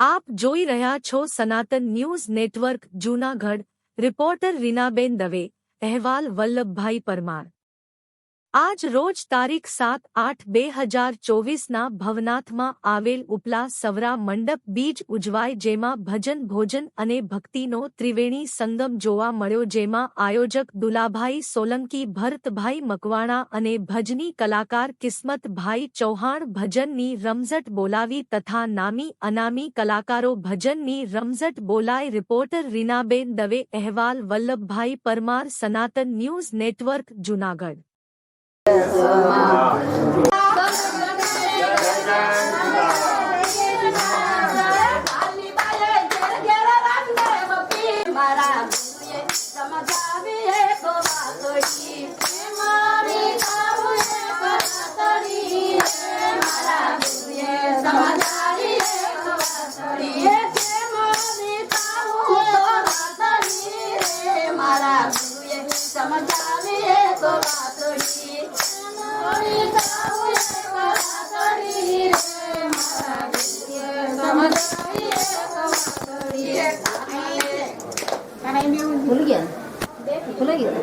આપ જોઈ રહ્યા છો Sanatan news network Junagadh. Reporter Rinaben Dave. અહેવાલ વલ્લભભાઈ પરમાર. આજ રોજ તારીખ સાત આઠ બે હજાર ચોવીસના ભવનાથમાં આવેલ ઉપલા સવરા મંડપ બીજ ઉજવાય જેમાં ભજન ભોજન અને ભક્તિનો ત્રિવેણી સંગમ જોવા મળ્યો જેમાં આયોજક દુલાભાઈ સોલંકી, ભરતભાઈ મકવાણા અને ભજની કલાકાર કિસ્મતભાઈ ચૌહાણ ભજનની રમઝટ બોલાવી તથા નામી અનામી કલાકારો ભજનની રમઝટ બોલાય રિપોર્ટર રીનાબેન દવે અહેવાલ, વલ્લભભાઈ પરમાર, સનાતન ન્યૂઝ નેટવર્ક, જૂનાગઢ. 在台。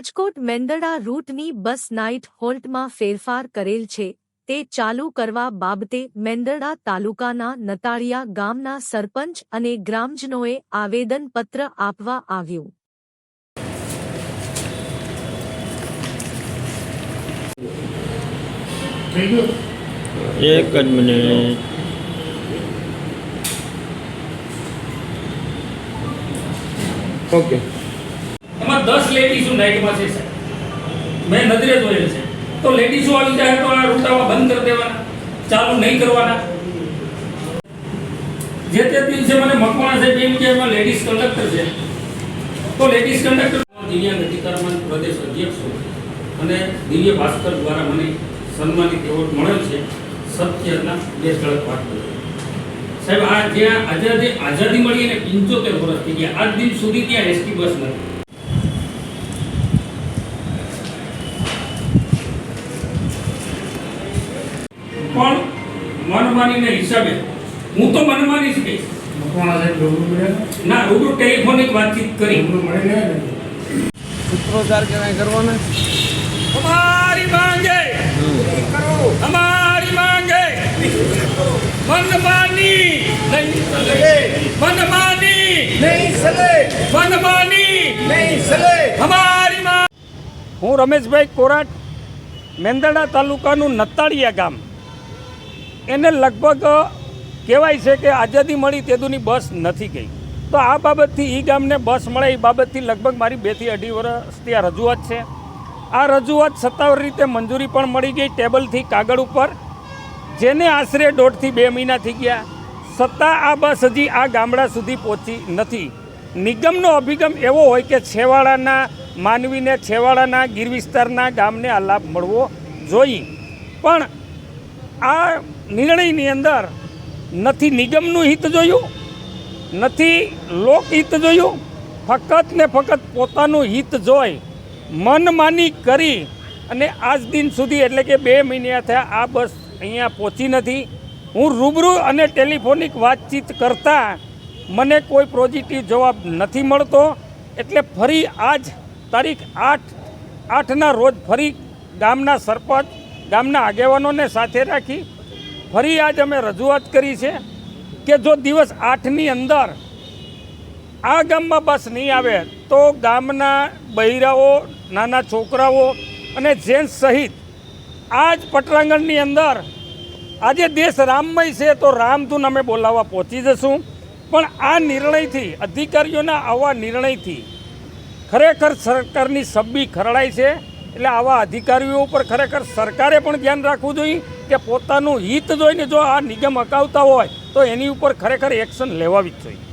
રાજકોટ મેંદરડા રૂટની બસ નાઇટ હોલ્ટમાં ફેરફાર કરેલ છે. તે ચાલુ કરવા બાબતે મેંદરડા તાલુકાના નતાળિયા ગામના સરપંચ અને ગ્રામજનોએ આવેદનપત્ર આપવા આવ્યું. એક જ મિનિટ. ઓકે. લેડીઝો છે સાહેબ. મેં નજરે જોયેલ છે. તો લેડીઝો આવી જાય તો આ રૂટાવા બંધ કરી દેવાના, ચાલુ નહીં કરવાના. જે તે દિવસે મને મકવાણા સાહેબ એમ કે એમાં લેડીઝ કંડક્ટર છે. તો લેડીઝ કંડક્ટર દિવ્યા ગતિકરમન પ્રદેશ અધ્યક્ષ અને દિવ્ય ભાસ્કર દ્વારા મને સન્માનિત એવોર્ડ મળ્યો છે. સત્યના બે સ્થળક વાત સાહેબ, આ જ્યાં આઝાદી આઝાદી મળી અને પંચોતેર વર્ષ થઈ ગયા. આજ દિન સુધી ત્યાં એસટી બસ નથી. અંબાણીના હિસાબે. હું તો મનમાં નહીં કહીશ અમારી માંગે. અમારી માંગે. મનમાની. નહીં સલે મનમાની. નહીં સલે મનમાની હું રમેશભાઈ કોરાટ મેંદરડા તાલુકાનું નતાળિયા ગામ. એને લગભગ કહેવાય છે કે આઝાદી મળી તેદુની બસ નથી ગઈ. તો આ બાબતથી એ ગામને બસ મળે એ બાબતથી લગભગ મારી બેથી અઢી વર્ષથી આ રજૂઆત છે. આ રજૂઆત સત્તાવાર રીતે મંજૂરી પણ મળી ગઈ ટેબલથી કાગળ ઉપર, જેને આશરે દોઢથી બે મહિના થઈ ગયા. છતાં આ બસ હજી આ ગામડા સુધી પહોંચી નથી. નિગમનો અભિગમ એવો હોય કે છેવાડાના માનવીને છેવાડાના ગીર વિસ્તારના ગામને આ લાભ મળવો જોઈએ. પણ આ નિર્ણયની અંદર નથી નિગમનું હિત જોયું, નથી લોકહિત જોયું. ફક્ત ને ફક્ત પોતાનું હિત જોઈ મનમાની કરી અને આજ દિન સુધી એટલે કે બે મહિના થયા આ બસ અહીંયા પહોંચી નથી. હું રૂબરૂ અને ટેલિફોનિક વાતચીત કરતાં મને કોઈ પોઝિટિવ જવાબ નથી મળતો. એટલે ફરી આજ તારીખ આઠ, આઠના રોજ ફરી ગામના સરપંચ ગામના આગેવાનોને સાથે રાખી ફરી આજ અમે રજૂઆત કરી છે કે જો દિવસ આઠની અંદર આ ગામમાં બસ નહીં આવે તો ગામના બૈરાઓ, નાના છોકરાઓ અને જેન્ટ્સ સહિત આ જ પટરાંગણની અંદર આજે દેશ રામમય છે તો રામધૂન અમે બોલાવવા પહોંચી જશું. પણ આ નિર્ણયથી, અધિકારીઓના આવા નિર્ણયથી ખરેખર સરકારની સબ્બી ખરડાય છે. એટલે આવા અધિકારીઓ ઉપર ખરેખર સરકારે પણ ધ્યાન રાખવું જોઈએ કે પોતાનું હિત જોઈને જો આ નિગમ અકાવતા હોય તો એની ઉપર ખરેખર એક્શન લેવાવી જ જોઈએ.